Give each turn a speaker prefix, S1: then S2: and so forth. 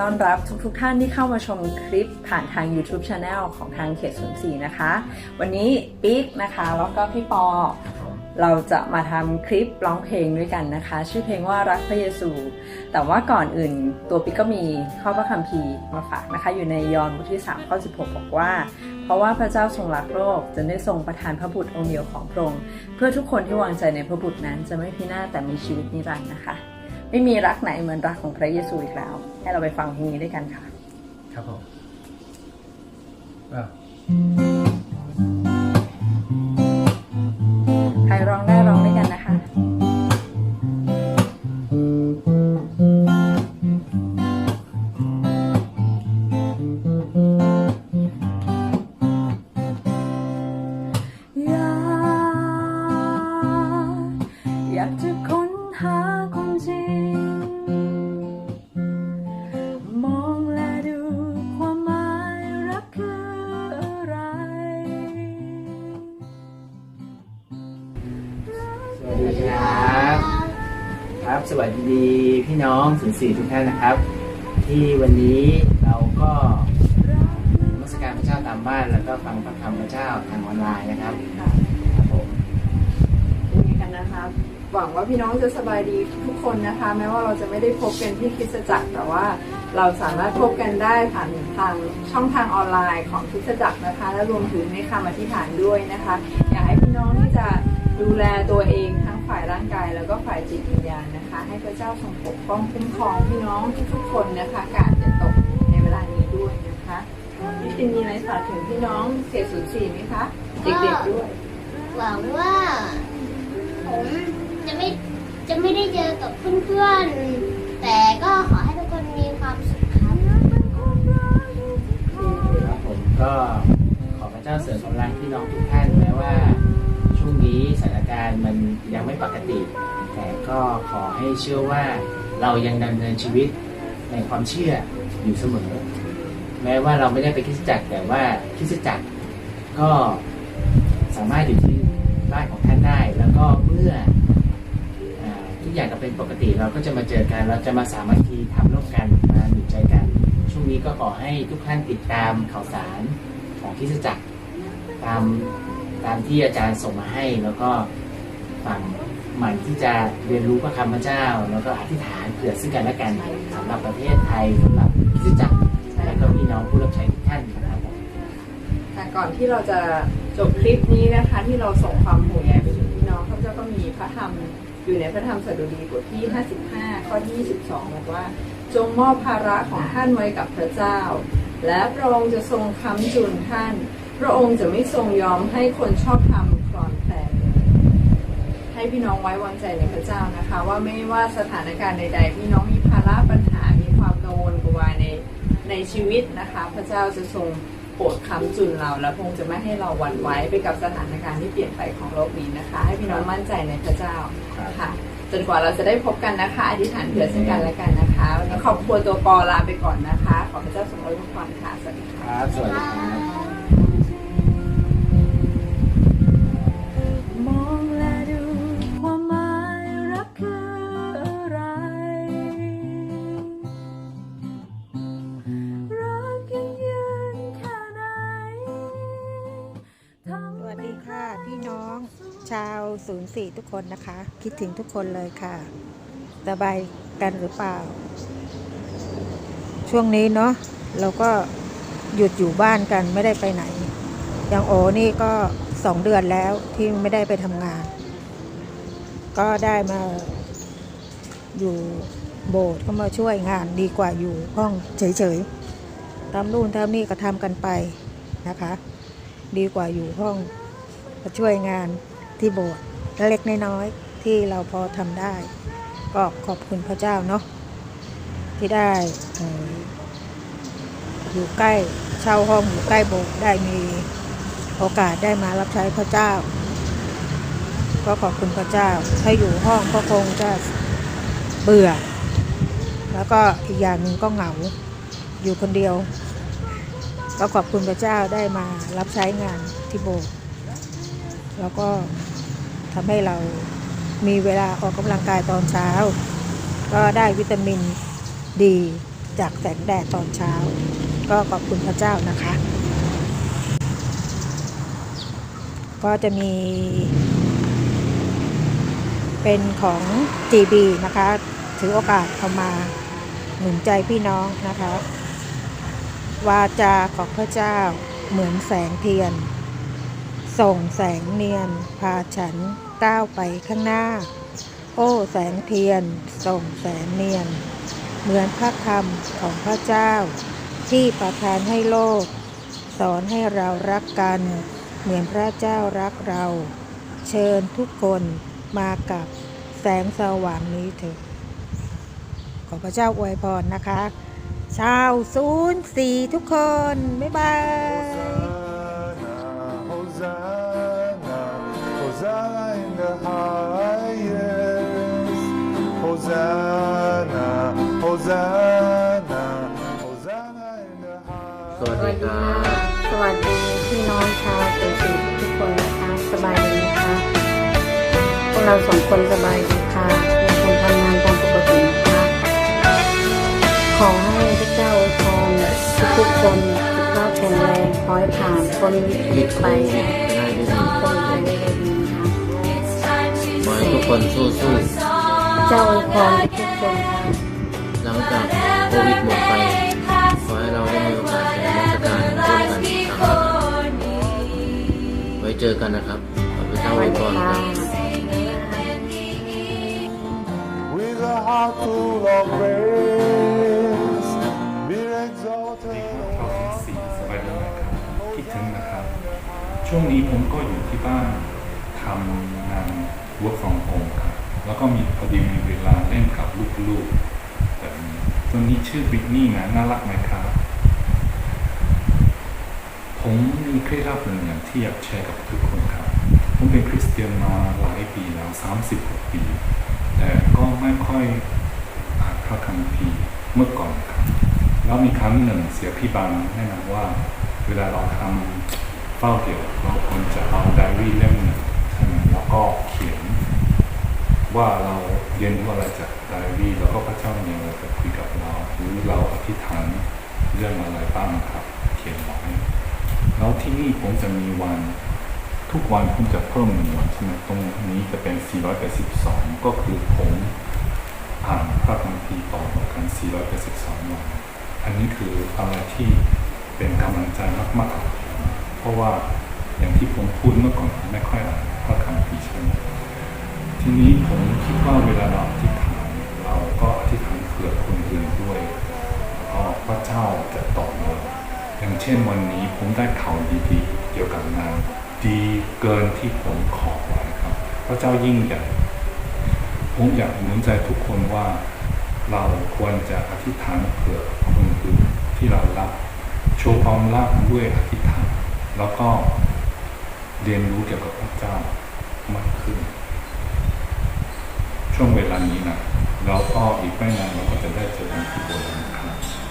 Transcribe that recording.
S1: ต้อนรับทุกๆทท่านที่เข้ามาชมคลิปผ่านทาง YouTube Channel ของทางเขต04นะคะ วันนี้ปิ๊กนะคะ แล้วก็พี่ปอ เราจะมาทำคลิปร้องเพลงด้วยกันนะคะ ชื่อเพลงว่ารักพระเยซู แต่ว่าก่อนอื่นตัวปิ๊กก็มีข้อพระคัมภีร์มาฝากนะคะ อยู่ในยอห์นบทที่3ข้อ16 บอกว่า เพราะว่าพระเจ้าทรงรักโลกจนได้ทรงประทานพระบุตรองค์เดียวของพระองค์เพื่อทุกคนที่วางใจในพระบุตรนั้นจะไม่พินาศแต่มีชีวิตนิรันดร์นะคะ ไม่มีรักไหนเหมือนรักของพระเยซูอีกแล้ว ให้เราไปฟังเพลงนี้ด้วยกันค่ะ
S2: ครับผมอะ
S1: ดี
S2: พี่น้องสินสีทุกท่านนะครับ ที่วันนี้เราก็มัสการพระเจ้าตามบ้าน แล้วก็ฟังพระธรรมพระเจ้าทางออนไลน์นะครับครับผม
S1: เป็นไงกันนะคะหวังว่าพี่น้องจะสบายดีทุกคนนะคะ แม้ว่าเราจะไม่ได้พบกันที่คริสตจักรแต่ว่าเราสามารถพบกันได้ผ่านทางช่องทางออนไลน์ของคริสตจักรนะคะ และรวมถึงในคำอธิษฐานด้วยนะคะ อยากให้พี่น้องที่จะ ดูแลตัวเองทั้งฝ่ายร่างกายแล้วก็ฝ่ายจิตวิญญาณนะคะ ให้พระเจ้าทรงปกป้องคุ้มครองพี่น้องทุกๆคนนะคะ กาศจะตกในเวลานี้ด้วยนะคะพี่ตินมีอะไรฝากถึงพี่น้องเขตศูนย์สี่ไหมคะเด็กๆด้วย
S3: หวังว่า ผมจะไม่จะไม่ได้เจอกับเพื่อนๆ แต่ก็ขอให้ทุกคนมีความสุขครับ
S2: ครับผมก็ขอพระเจ้าเสริมกำลังพี่น้องทุกท่านแม้ว่า ช่วง นี้สถานการณ์มันยังไม่ปกติ แต่ก็ขอให้เชื่อว่าเรายังดำเนินชีวิตในความเชื่ออยู่เสมอ แม้ว่าเราไม่ได้ไปคริสตจักรแต่ว่าคริสตจักรก็สามารถอยู่ที่บ้านของท่านได้ แล้วก็เมื่ออทุกอย่างก็เป็นปกติเราก็จะมาเจอกัน เราจะมาสามัคคีทำร่วมกันมาหนุนใจกัน ช่วงนี้ก็ขอให้ทุกท่านติดตามข่าวสารของคริสตจักรตาม ตามที่อาจารย์ส่งมาให้ แล้วก็ฟังหมั่นที่จะเรียนรู้พระคำพระเจ้า แล้วก็อธิษฐานเผื่อซึ่งกันและกันสำหรับประเทศไทยสำหรับคริสตจักรและก็พี่น้องผู้รับใช้ทุกท่านนะครับผม
S1: ค่ะก่อนที่เราจะจบคลิปนี้นะคะ ที่เราส่งความห่วงใยไปถึงพี่น้องข้าพเจ้าก็มีพระธรรมอยู่ในพระธรรมสดุดีบทที่ 55 ข้อที่22 บอกว่า จงมอบภาระของท่านไว้กับพระเจ้า และพระองค์จะทรงค้ำจุนท่าน ระองค์จะไม่ทรงยอมให้คนชอบธรรมคลอนแคลนให้พี่น้องไว้วางใจในพระเจ้านะคะ ว่าไม่ว่าสถานการณ์ใดๆพี่น้องมีภาระปัญหา มีความกังวลกลัวาในในชีวิตนะคะ พระเจ้าจะทรงโปรดคำจุนเรา และพระองค์จะไม่ให้เราหวั่นไหวไปกับสถานการณ์ที่เปลี่ยนไปของโลกนี้นะคะ ให้พี่น้องมั่นใจในพระเจ้าค่ะจนกว่าเราจะได้พบกันนะคะอธิษฐานเผื่อซึ่งกันและกันนะคะขอบคุณตัวปอลาไปก่อนนะคะ ขอพระเจ้าทรงอวยพรค่ะสวัสดีค่ะ
S2: สวัสดีครั
S4: 04 ทุกคนนะคะ คิดถึงทุกคนเลยค่ะ สบายกันหรือเปล่า ช่วงนี้เนาะเราก็หยุดอยู่บ้านกันไม่ได้ไปไหน อย่างโอนี่ก็สองเดือนแล้วที่ไม่ได้ไปทำงาน ก็ได้มาอยู่โบสถ์ก็มาช่วยงานดีกว่าอยู่ห้องเฉยๆทำนู่นทำนี่ก็ทำกันไปนะคะ ดีกว่าอยู่ห้องมาช่วยงานที่โบสถ์ เล็กๆน้อยๆที่เราพอทำได้ ก็ขอบคุณพระเจ้าเนาะที่ได้เอ่ออยู่ใกล้เช่าห้องอยู่ใกล้โบสถ์ได้มีโอกาสได้มารับใช้พระเจ้า ก็ขอบคุณพระเจ้าถ้าอยู่ห้องก็คงจะเบื่อ แล้วก็อีกอย่างหนึ่งก็เหงาอยู่คนเดียว ก็ขอบคุณพระเจ้าได้มารับใช้งานที่โบสถ์แล้วก็ ทำให้เรามีเวลาออกกำลังกายตอนเช้า ก็ได้วิตามินดีจากแสงแดดตอนเช้า ก็ขอบคุณพระเจ้านะคะ ก็จะมี เป็นของ GB นะคะ ถือโอกาสเอามาหนุนใจพี่น้องนะคะ วาจาของพระเจ้าเหมือนแสงเทียน ส่งแสงเนียน พาฉันก้าวไปข้างหน้า โอ้แสงเทียน ส่งแสงเนียน เหมือนพระคำของพระเจ้า ที่ประทานให้โลก สอนให้เรารักกัน เหมือนพระเจ้ารักเรา เชิญทุกคนมากับแสงสว่างนี้เถิดขอพระเจ้าอวยพรนะคะ ชาวศูนย์สี่ทุกคน บ๊ายบาย
S2: สวัสดีครับ
S4: สวัสดีพี่น้องชาวศูนย์สี่ทุกคนนะคะสบายดีนะคะพวกเราสองคนสบายดีค่ะยังคงทำงานตามปกตินะคะขอให้พระเจ้าอวยพรทุกๆคนสุขภาพแข็งแรงขอให้ผ่านพ้นวิกฤตไป
S2: ได้ด้วยดี
S4: โควิดไปได้ดีนะคะ
S2: ขอให้ทุกคนสู้
S4: พระเจ้าอวยพรทุกคนค่ะ
S2: ๆหลังจากโควิดหมดไป ขอให้เราได้มีโอกาส เจอกันนะครับขอพระเจ้าอวยพรครับ
S5: With a heart full of praise, be exalted.
S6: เข้าถึงสี่สบายดีนะครับคิดถึงนะครับ ช่วงนี้ผมก็อยู่ที่บ้านทำงาน work from home ครับแล้วก็มีพอดีมีเวลาเล่นกับลูกๆแบบนี้ตัวนี้ชื่อบิทนี่นะน่ารักไหมครับ ผมมีเคล็ดลับหนึ่งอย่างที่อยากแชร์กับทุกคนครับ ผมเป็นคริสเตียนมาหลายปีแล้ว30กว่าปี แต่ก็ไม่ค่อยอ่านพระคัมภีร์เมื่อก่อนครับแล้วมีครั้งหนึ่งเสียพี่บังแนะนำว่า เวลาเราทำเฝ้าเดี่ยวเราควรจะเอาไดอารี่เล่มหนึ่งใช่ไหมแล้วก็เขียน ว่าเราเรียนรู้อะไรจากไดอารี่แล้วก็พระเจ้ามีอะไรจะคุยกับเรา หรือเราอธิษฐานเรื่องอะไรบ้างครับ เขียนไว้ แล้วที่นี่ผมจะมีวัน ทุกวันผมจะเพิ่มหนึ่งวันใช่ไหมตรงนี้จะเป็น 482 ก็คือผมอ่านพระคัมภีร์ต่อกัน 482 วัน อันนี้คืออะไรที่เป็นกำลังใจมากๆ เพราะว่าอย่างที่ผมพูดเมื่อก่อนไม่ค่อยอ่านพระคัมภีร์ใช่ไหมทีนี้ผมคิดว่าเวลาเราอธิษฐานเราก็อธิษฐานเผื่อคนอื่นด้วยแล้วก็พระเจ้าจะตอบเรา อย่างเช่นวันนี้ผมได้ข่าวดีๆ เกี่ยวกับงานดีเกินที่ผมขอไว้ครับ พระเจ้ายิ่งใหญ่ ผมอยากหนุนใจทุกคนว่าเราควรจะอธิษฐานเผื่อคนอื่นที่เรารักโชว์ความรักด้วยอธิษฐาน แล้วก็เรียนรู้เกี่ยวกับพระเจ้ามากขึ้น ช่วงเวลานี้นะแล้วก็อีกไม่นานเราก็จะได้เจอกันที่โบสถ์นะครับขอบคุณครับ